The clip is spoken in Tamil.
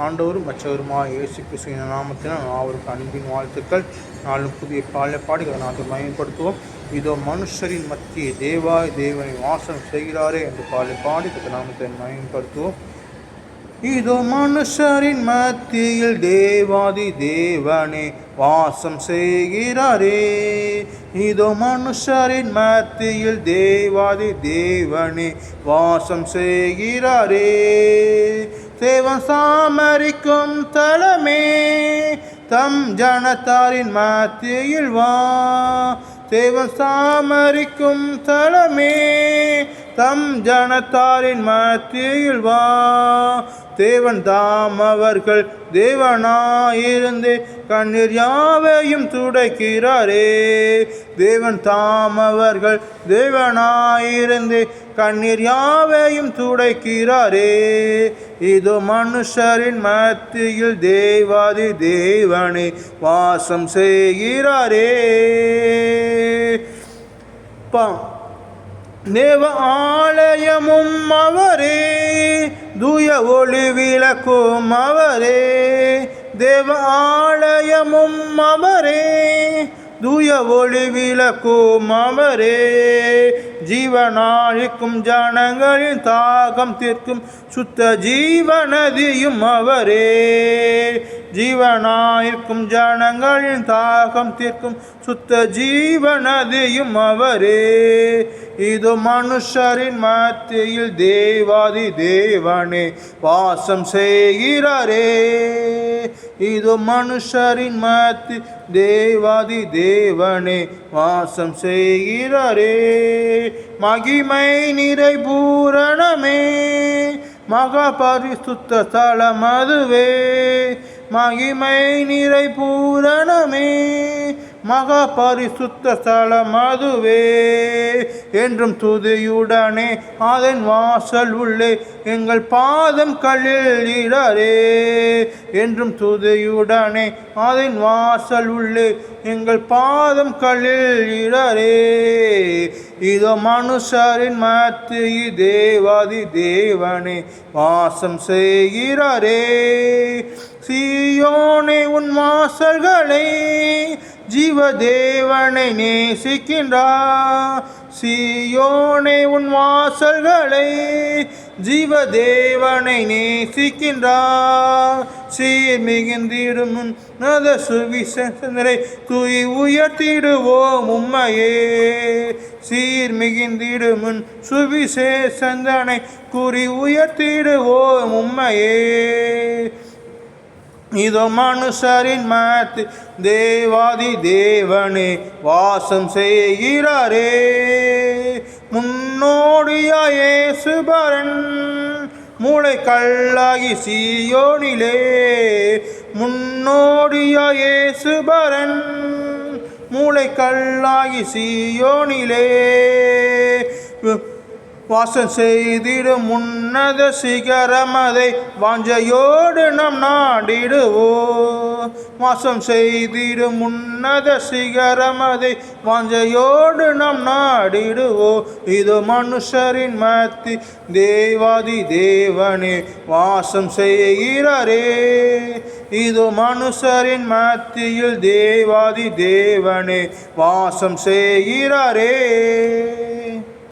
ஆண்டவரும் மற்றவருமா? இயேசு கிறிஸ்துவின் நாமத்தினால் அவருக்கு அன்பின் வாழ்த்துக்கள். நாளும் புதிய பாலை பாடி நாட்டை பயன்படுத்துவோம் இதோ மனுஷரின் மத்திய தேவாய் தேவனை வாசம் செய்கிறாரே என்று பாலை பாடி நாமத்தை பயன்படுத்துவோம் இதோ மனுஷரின் மத்தியில் தேவாதி தேவனே வாசம் செய்கிறாரே. இதோ மனுஷரின் மத்தியில் தேவாதி தேவனே வாசம் செய்கிறாரே. தேவன் சாமரிக்கும் தலமே தம் ஜனத்தாரின் மத்தியில் வா. தேவன் சாமரிக்கும் தலமே தம் ஜனத்தாரின் மத்தியில் வா. தேவன் தாம் அவர்கள் தேவனாயிருந்து கண்ணீர் யாவையும் துடைக்கிறாரே. தேவன் தாம் அவர்கள் தேவனாயிருந்து கண்ணீர் யாவையும் துடைக்கிறாரே. இதோ மனுஷரின் மத்தியில் தேவாதி தேவனை வாசம் செய்கிறாரே. பா தேவ ஆலயமும் அவரே. தூய ஒளி விளக்கும் அவரே தேவ ஆலயமும் அவரே. தூய ஒளி விளக்கும் அவரே. ஜீவனாழிக்கும் ஜனங்களின் தாகம் தீர்க்கும் சுத்த ஜீவநதியும் அவரே. ஜீவனாயிருக்கும் ஜனங்களின் தாகம் தீர்க்கும் சுத்த ஜீவநதியும் அவரே. இது மனுஷரின் மத்தியில் தேவாதி தேவனே வாசம் செய்கிறாரே. இதோ மனுஷரின் மத்தி தேவாதி தேவனே வாசம் செய்கிறாரே. மகிமை நிறை பூரணமே மகா பரிசுத்த ஸ்தலம் அதுவே. மகிமை நிறை பூரணமே. மகா பரிசுத்த ஸ்தல மதுவே என்றும் துதியுடனே அதன் வாசல் உள்ளே எங்கள் பாதம் கல்லில் இடரே என்றும் துதியுடனே அதன் வாசல் உள்ளே எங்கள் பாதம் கல்லில் இடரே இதோ மனுஷரின் மத்தி தேவாதி தேவனே வாசம் செய்கிறாரே. சீயோனே உன் வாசல்களை ஜீவதேவனை தேவனை சியோனை உன் வாசல்களை ஜீவதேவனை தேவனை சீர் மிகுந்திடும் நத சுவிசேஷரை தூய் உயர்த்திடுவோம் உண்மையே சீர் மிகுந்திடும் சுவிசேஷந்தனை குறி உயர்த்திடுவோம் உண்மையே இதோ மனுஷரின் மாத்து தேவாதி தேவனே வாசம் செய்கிறாரே. முன்னோடியாயே சுபரன் மூளை கல்லாகி சீயோனிலே. முன்னோடியாயே சுபரன் மூளை கல்லாகி சீயோனிலே. வாசம் செய்திடும் உன்னத சிகரமதை வாஞ்சையோடு நம் நாடிடுவோ வாசம் செய்திடும் உன்னத சிகரமதை வாஞ்சையோடு நம் நாடிடுவோ இது மனுஷரின் மத்தி தேவாதி தேவனே வாசம் செய்கிறாரே. இது மனுஷரின் மத்தியில் தேவாதி தேவனே வாசம் செய்கிறாரே.